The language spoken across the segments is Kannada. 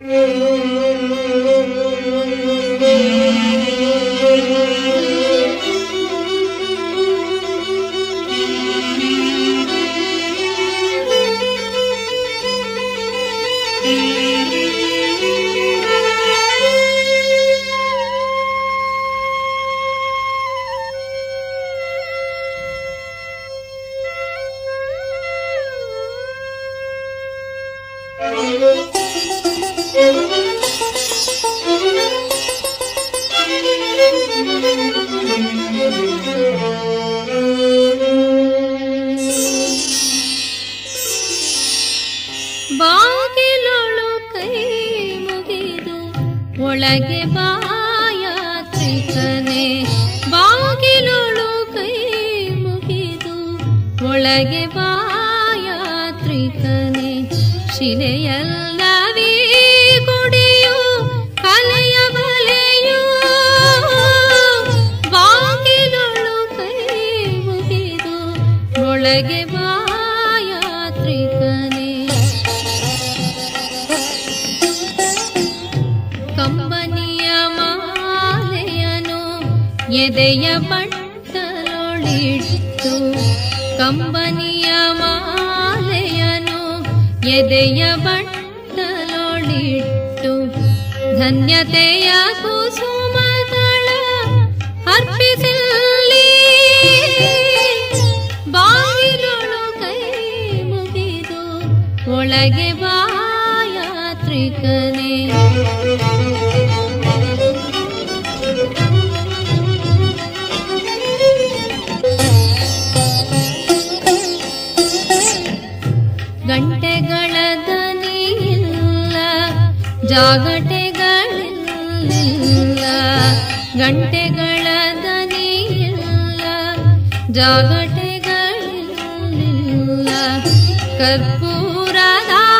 ಬಾಗಿಲೊಳು ಕೈ ಒಳಗೆ ಬಾಯಾತ್ರಿಕನೆ ಬಾಗಿಲೊಳು ಕೈ ಮುಗಿದು ಒಳಗೆ ಬಾಯಾತ್ರಿಕನೆ ಶಿಲೆಯಲ್ಲವೇ ಒಳಗೆ ಬಾಯಾತ್ರಿಕನೆ ಕಂಬನಿಯ ಮಾಲೆಯನು ಎದೆಯ ಬಟ್ಟಲೊಳಿಟ್ಟು ಕಂಬನಿಯ ಮಾಲೆಯನು ಎದೆಯ ಬಟ್ಟಲೊಳಿಟ್ಟು ಧನ್ಯತೆಯ ಕುಸುಮಗಳ ಬಾಯಾತ್ರಿಕನೇ ಗಂಟೆಗಳ ದನಿಯಿಲ್ಲ ಜಾಗಟೆಗಳಿಲ್ಲ. ಗಂಟೆಗಳ ದನಿಯಿಲ್ಲ ಜಾಗಟೆಗಳಿಲ್ಲ. ಕರ್ಪೂರದಾರತಿಯ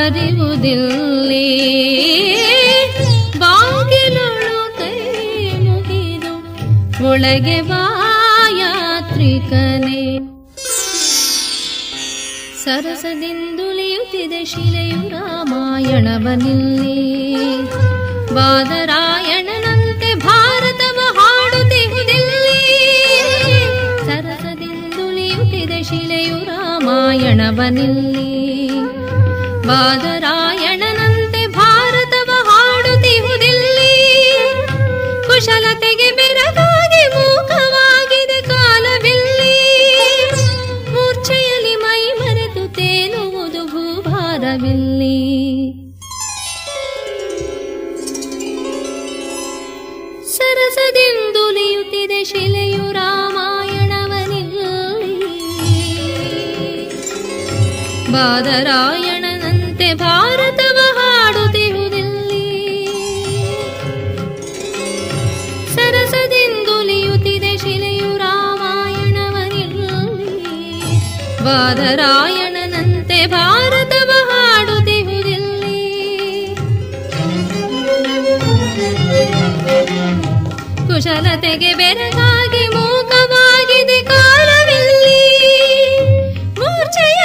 ಹರಿವುದಿಲ್ಲಿ ಬಾಗಿಲೊಳು ಕೈ ಮುಗಿದು ಒಳಗೆ ಬಾಯಾತ್ರಿಕನೇ ಸರಸದಿಂದುಳಿಯುತ್ತಿದೆ ಶಿಲೆಯು ರಾಮಾಯಣವನಿಲ್ಲಿ ಬಾದರಾಯಣನಂತೆ ಭಾರತವ ಹಾಡುತ್ತಿಹುದಿಲ್ಲಿ. ಸರಸದಿಂದುಳಿಯುತ್ತಿದೆ ಶಿಲೆಯು ರಾಮಾಯಣವನಿಲ್ಲಿ ಬಾದರಾಯಣನಂತೆ ಭಾರತವ ಹಾಡುತ್ತಿಹುದಿಲ್ಲಿ. ಕುಶಲತೆಗೆ ಬೆರಗಾಗಿ ಮೂಕವಾಗಿದೆ ಕಾಲವಿಲ್ಲಿ. ಮೂರ್ಛೆಯಲ್ಲಿ ಮೈ ಮರೆತು ತೇಲುವುದು ಭೂಭಾರವಿಲ್ಲಿ. ಸರಸದಿಂದುಲಿಯುತ್ತಿದೆ ಶಿಲೆಯು ರಾಮಾಯಣವನಿಲ್ಲಿ. ಬಾದರಾಯಣನಂತೆ ಭಾರತವ ಹಾಡುತ್ತಿಹುದಿಲ್ಲಿ ಸರಸದಿಂದುಲಿಯುತ್ತಿದೆ ಶಿಲೆಯು ರಾಮಾಯಣವನಿಲ್ಲಿ ವಾದರಾಯಣನಂತೆ ಭಾರತವ ಹಾಡುತ್ತಿಹುದಿಲ್ಲಿ ಕುಶಲತೆಗೆ ಬೆರಗಾಗಿ ಮೂಕವಾಗಿದೆ ಕಾಲವಿಲ್ಲಿ. ಮೂರ್ಛೆಯ